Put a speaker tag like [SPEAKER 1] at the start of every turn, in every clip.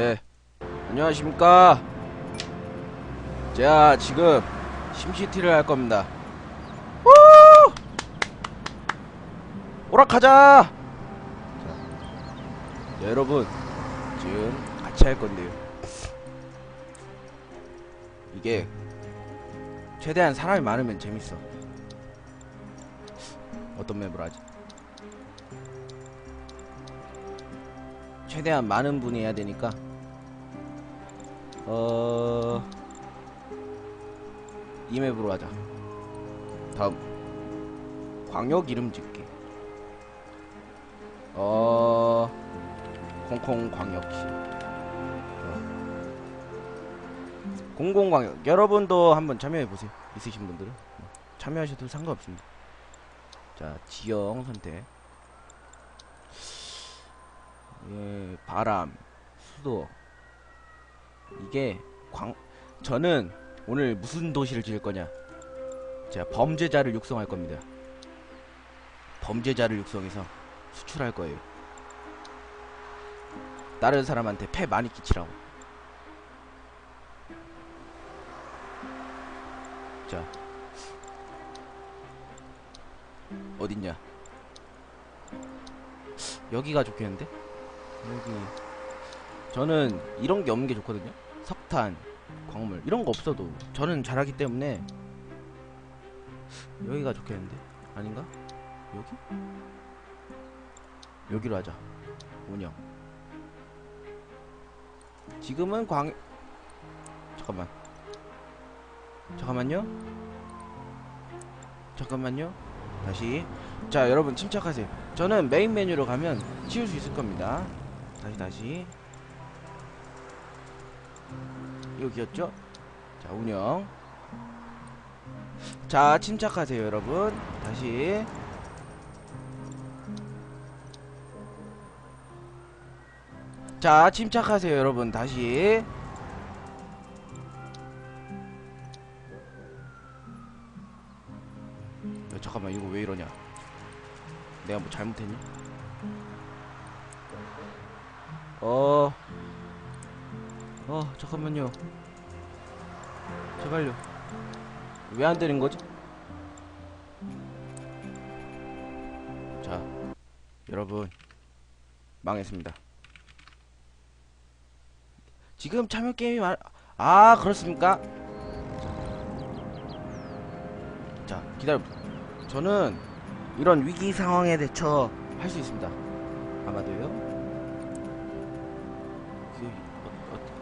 [SPEAKER 1] 네, 안녕하십니까. 제가 지금 심시티를 할 겁니다. 우! 오락하자! 자, 네, 여러분, 지금 같이 할 건데요. 이게 최대한 사람이 많으면 재밌어. 어떤 맵을 하지? 최대한 많은 분이 해야 되니까 어... 이 맵으로 하자. 다음. 광역 이름 짓기. 어... 홍콩 광역시. 어. 공공광역. 여러분도 한번 참여해보세요. 있으신 분들은. 참여하셔도 상관없습니다. 자 지형 선택. 예, 바람, 수도. 이게 광 저는 오늘 무슨 도시를 지을 거냐? 제가 범죄자를 육성할 겁니다. 범죄자를 육성해서 수출할 거예요. 다른 사람한테 폐 많이 끼치라고. 자. 어딨냐? 여기가 좋겠는데? 여기 저는 이런 게 없는 게 좋거든요. 석탄 광물 이런 거 없어도 저는 잘하기 때문에 여기가 좋겠는데? 아닌가? 여기? 여기로 하자. 운영. 지금은 광 잠깐만. 잠깐만요. 잠깐만요. 다시. 자 여러분 침착하세요. 저는 메인 메뉴로 가면 치울 수 있을 겁니다. 다시 다시 여기였죠? 자 운영. 자 침착하세요 여러분. 다시. 자 침착하세요 여러분. 다시. 야, 잠깐만 이거 왜 이러냐? 내가 뭐 잘못했니? 어, 어, 잠깐만요. 제발요. 왜 안 되는 거지? 자, 여러분, 망했습니다. 지금 참여 게임이 말, 아, 그렇습니까? 자, 기다려. 저는 이런 위기 상황에 대처 할 수 있습니다. 아마도요.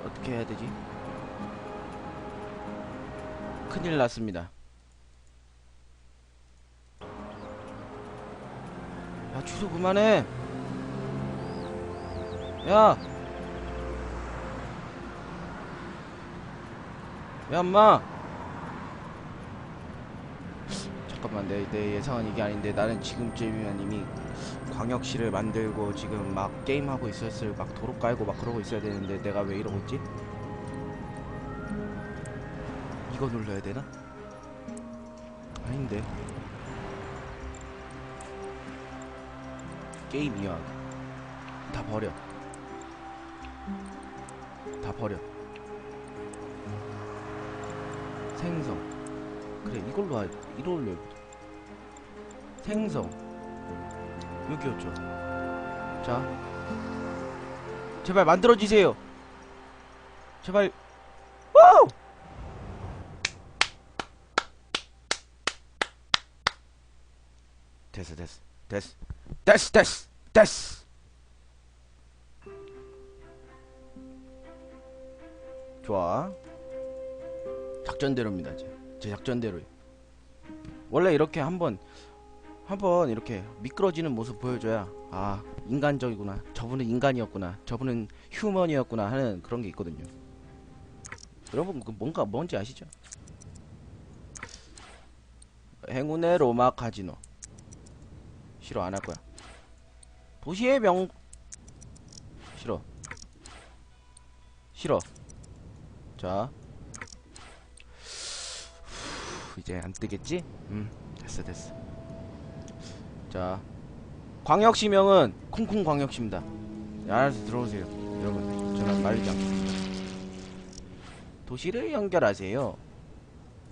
[SPEAKER 1] 어떻게 해야 되지? 큰일 났습니다. 야, 취소 그만해! 야! 야, 엄마! 잠깐만, 내, 내 예상은 이게 아닌데, 나는 지금쯤이면 이미 광역시를 만들고 지금 막 게임하고 있었을 막 도로 깔고 막 그러고 있어야 되는데 내가 왜 이러고 있지? 이거 눌러야 되나? 아닌데. 게임 이완 다 버려. 다 버려. 생성. 그래 이걸로 하 이걸로. 생성 여기였죠. 자, 제발 만들어지세요. 제발. 우! 됐어, 됐어, 됐어, 됐어, 됐어, 됐어. 좋아. 작전대로입니다. 제, 제 작전대로. 원래 이렇게 한번 한번 이렇게 미끄러지는 모습 보여줘야 아 인간적이구나. 저분은 인간이었구나. 저분은 휴먼이었구나 하는 그런 게 있거든요. 여러분 그 뭔가 뭔지 아시죠? 행운의 로마 카지노. 싫어 안 할 거야. 도시의 명 싫어. 싫어. 자. 이제 안 뜨겠지? 음 됐어 됐어 자 광역시명은 콩콩 광역시입니다 네, 알아서 들어오세요 여러분 저는 않습니다. 도시를 연결하세요.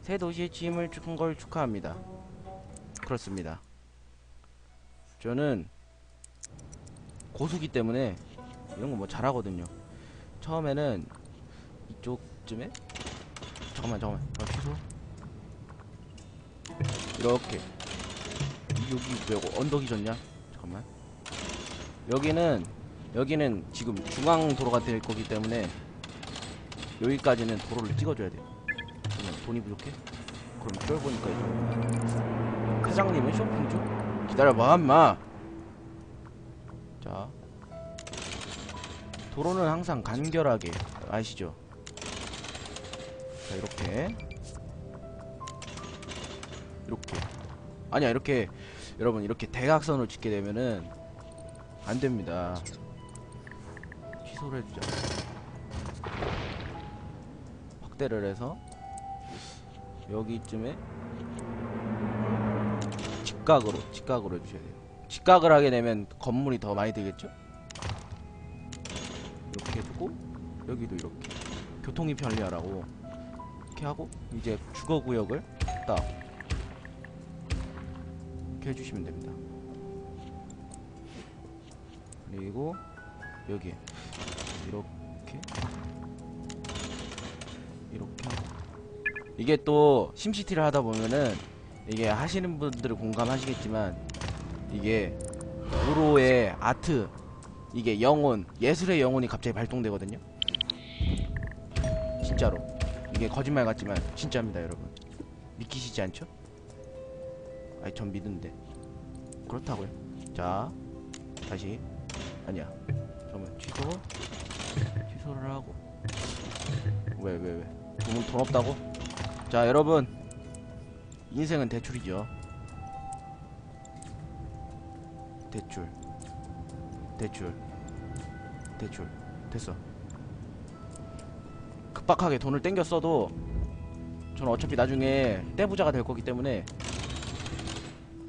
[SPEAKER 1] 새 도시의 짐을 준걸 축하합니다. 그렇습니다. 저는 고수기 때문에 이런 거 뭐 잘하거든요. 처음에는 이쪽쯤에 잠깐만 잠깐만 아, 이렇게 여기 왜 언덕이 졌냐? 잠깐만 여기는 여기는 지금 중앙 도로가 될 거기 때문에 여기까지는 도로를 찍어줘야 돼요. 돈이 부족해? 그럼 쫄보니까 이제 사장님은 쇼핑 중? 기다려봐 엄마 자 도로는 항상 간결하게 아시죠? 자 이렇게 이렇게 아니야 이렇게 여러분 이렇게 대각선으로 찍게 되면은 안 됩니다. 취소를 해주자. 확대를 해서 여기쯤에 직각으로 직각으로 해주셔야 돼요. 직각을 하게 되면 건물이 더 많이 들겠죠? 이렇게 해주고 여기도 이렇게 교통이 편리하라고 이렇게 하고 이제 주거구역을 딱 이렇게 해주시면 됩니다. 그리고 여기 이렇게 이렇게 이게 또 심시티를 하다 보면은 이게 하시는 분들은 공감하시겠지만 이게 도로의 아트 이게 영혼 예술의 영혼이 갑자기 발동되거든요. 진짜로. 이게 거짓말 같지만 진짜입니다 여러분. 믿기시지 않죠? 아니 전 믿는데. 그렇다고요. 자 다시. 아니야. 잠깐만 취소 취소를 하고. 왜 왜 왜? 돈, 돈 없다고? 자 여러분. 인생은 대출이죠. 대출. 대출. 대출. 됐어. 급박하게 돈을 땡겨 써도 저는 어차피 나중에 떼부자가 될 거기 때문에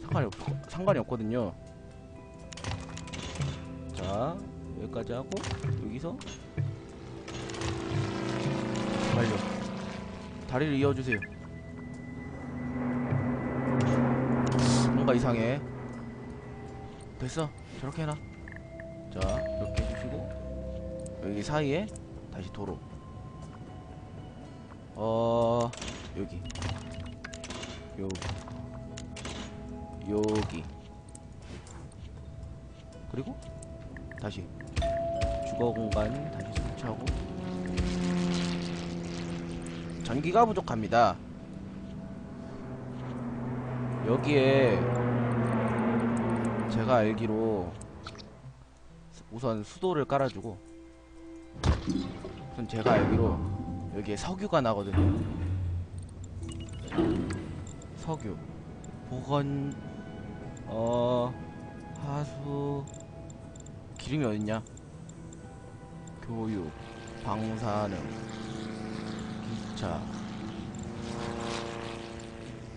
[SPEAKER 1] 상관이 없 상관이 없거든요. 자 여기까지 하고 여기서 완료. 다리를 이어주세요. 뭔가 이상해. 됐어. 저렇게 해놔. 자 이렇게 해주시고 여기 사이에 다시 도로. 어 여기. 여기 여기. 그리고 다시 주거 공간 다시 설치하고. 전기가 부족합니다. 여기에 제가 알기로 우선 수도를 깔아주고 우선 제가 알기로 여기에 석유가 나거든요. 석유. 보건 어 하수. 기름이 어딨냐? 교육 방사능 기차.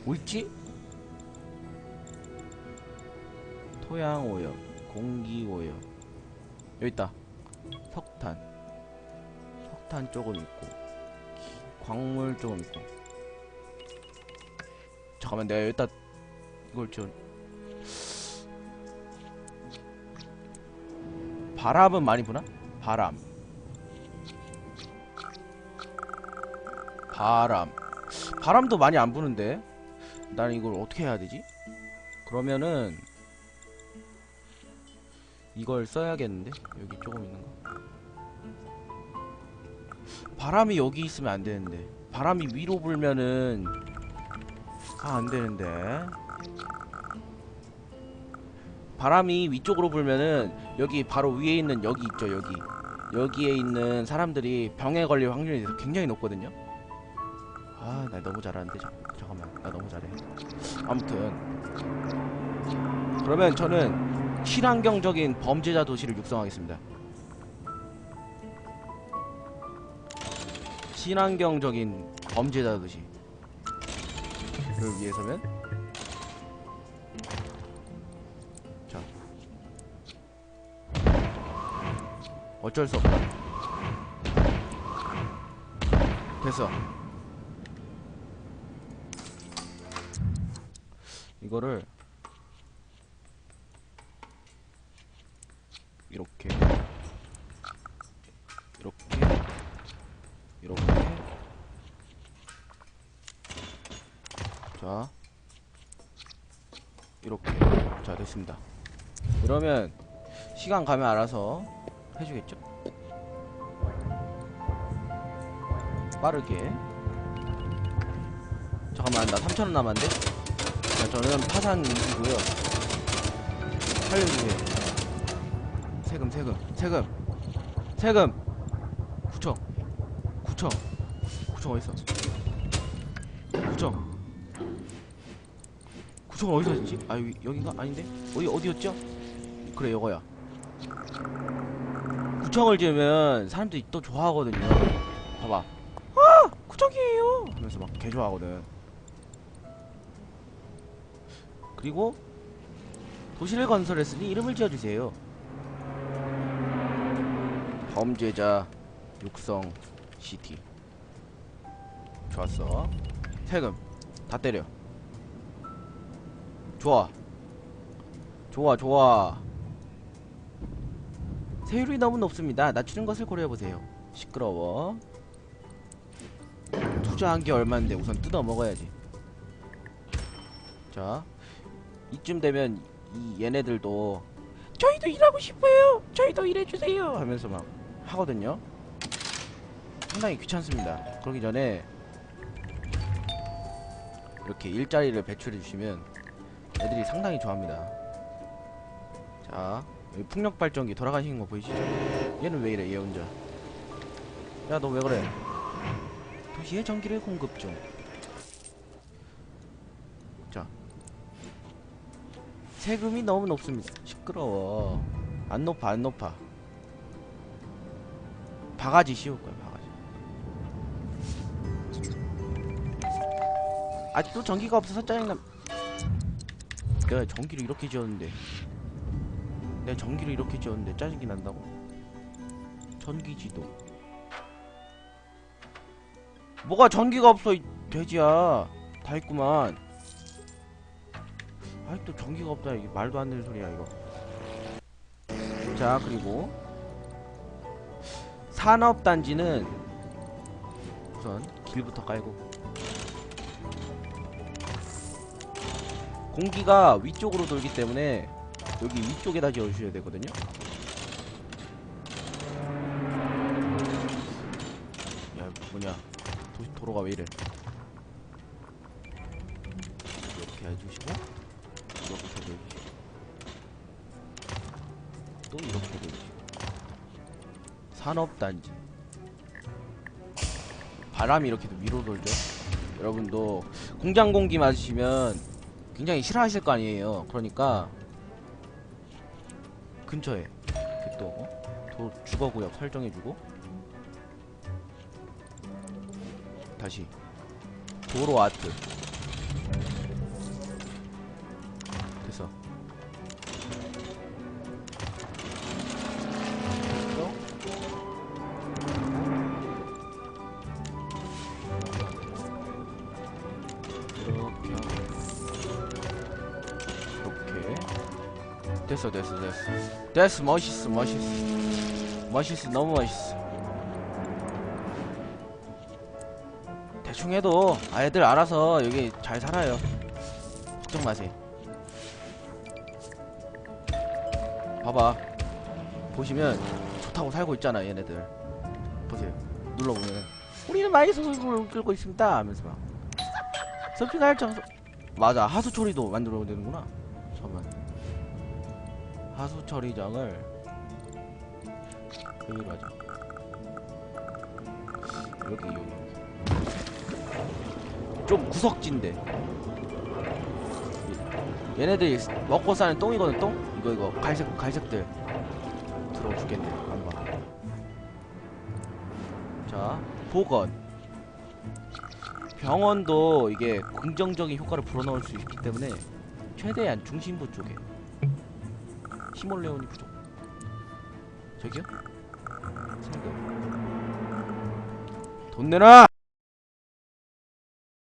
[SPEAKER 1] 뭐 있지? 토양 오염 공기 오염. 여기 있다. 석탄. 석탄 조금 있고 기- 광물 조금 있고. 잠깐만 내가 여기다 이걸 좀 바람은 많이 부나? 바람. 바람. 바람도 많이 안 부는데 난 이걸 어떻게 해야 되지? 그러면은 이걸 써야겠는데? 여기 조금 있는 거? 바람이 여기 있으면 안 되는데. 바람이 위로 불면은 아 안 되는데 바람이 위쪽으로 불면은 여기 바로 위에 있는 여기 있죠 여기. 여기에 있는 사람들이 병에 걸릴 확률이 굉장히 높거든요. 아 나 너무 잘하는데 자, 잠깐만. 나 너무 잘해. 아무튼. 그러면 저는 친환경적인 범죄자 도시를 육성하겠습니다. 친환경적인 범죄자 도시를 위해서는 어쩔 수 없다 됐어. 이거를 이렇게 이렇게 이렇게 자 이렇게 자 됐습니다. 이러면 시간 가면 알아서 해주겠죠? 빠르게 잠깐만 나 3천원 남았는데? 자 저는 파산 이기고요 살려주세요 세금 세금 세금 세금 9천 9천 9천 어딨어 9천 9천 어디서 있지? 아 여기 여긴가? 아닌데? 어디 어디였죠? 그래 이거야 9청을 지으면 사람들이 또 좋아하거든요. 봐봐. 아! 9청이에요! 하면서 막 개 좋아하거든. 그리고 도시를 건설했으니 이름을 지어주세요. 범죄자 육성 시티. 좋았어. 세금 다 때려. 좋아. 좋아 좋아 세율이 너무 높습니다. 낮추는 것을 고려해보세요. 시끄러워. 투자한 게 얼마인데 우선 뜯어 먹어야지. 자 이쯤 되면 이 얘네들도 저희도 일하고 싶어요. 저희도 일해주세요. 하면서 막 하거든요. 상당히 귀찮습니다. 그러기 전에 이렇게 일자리를 배출해 주시면 애들이 상당히 좋아합니다. 자 여기 풍력 발전기 돌아가시는 거 보이시죠? 얘는 왜 이래 얘 혼자 야 너 왜 그래 도시에 전기를 공급 중 자. 세금이 너무 높습니다. 시끄러워. 안 높아, 안 높아. 바가지 씌울 거야, 바가지. 아직도 전기가 없어서 짜증나. 내가 전기를 이렇게 지었는데. 내가 전기를 이렇게 지었는데 짜증이 난다고? 전기지도. 뭐가 전기가 없어, 이 돼지야. 다 있구만. 아직도 전기가 없다 이게 말도 안 되는 소리야 이거 자 그리고 산업단지는 우선 길부터 깔고 공기가 위쪽으로 돌기 때문에 여기 위쪽에다 지어주셔야 되거든요. 야 뭐냐? 도, 도로가 왜 이래? 이렇게 해주시고 이렇게 해주시고. 또 이렇게 해주시고. 산업단지. 바람이 이렇게 위로 돌죠? 여러분도 공장 공기 맞으시면 굉장히 싫어하실 거 아니에요. 그러니까 근처에 이렇게 또 어? 도, 주거구역 설정해주고 다시 도로 아트 됐어 됐어 됐어. 됐어 멋있어 멋있어. 멋있어 너무 멋있어. 대충 해도 아이들 알아서 여기 잘 살아요. 걱정 마세요. 봐봐. 보시면 좋다고 살고 있잖아 얘네들. 보세요. 눌러보면 우리는 많이 소송을 끌고 있습니다. 하면서 막. 서핑할 장소 맞아. 하수 처리도 만들어야 되는구나 하수 처리장을 여기로 하자. 여기 여기 좀 구석진데. 얘네들이 먹고 사는 똥이거든 똥? 이거 이거 갈색 갈색들. 들어오 죽겠네 안봐 자 보건. 병원도 이게 긍정적인 효과를 불어넣을 수 있기 때문에 최대한 중심부 쪽에 히몰레온이 부족 저기요? 세금 돈 내놔!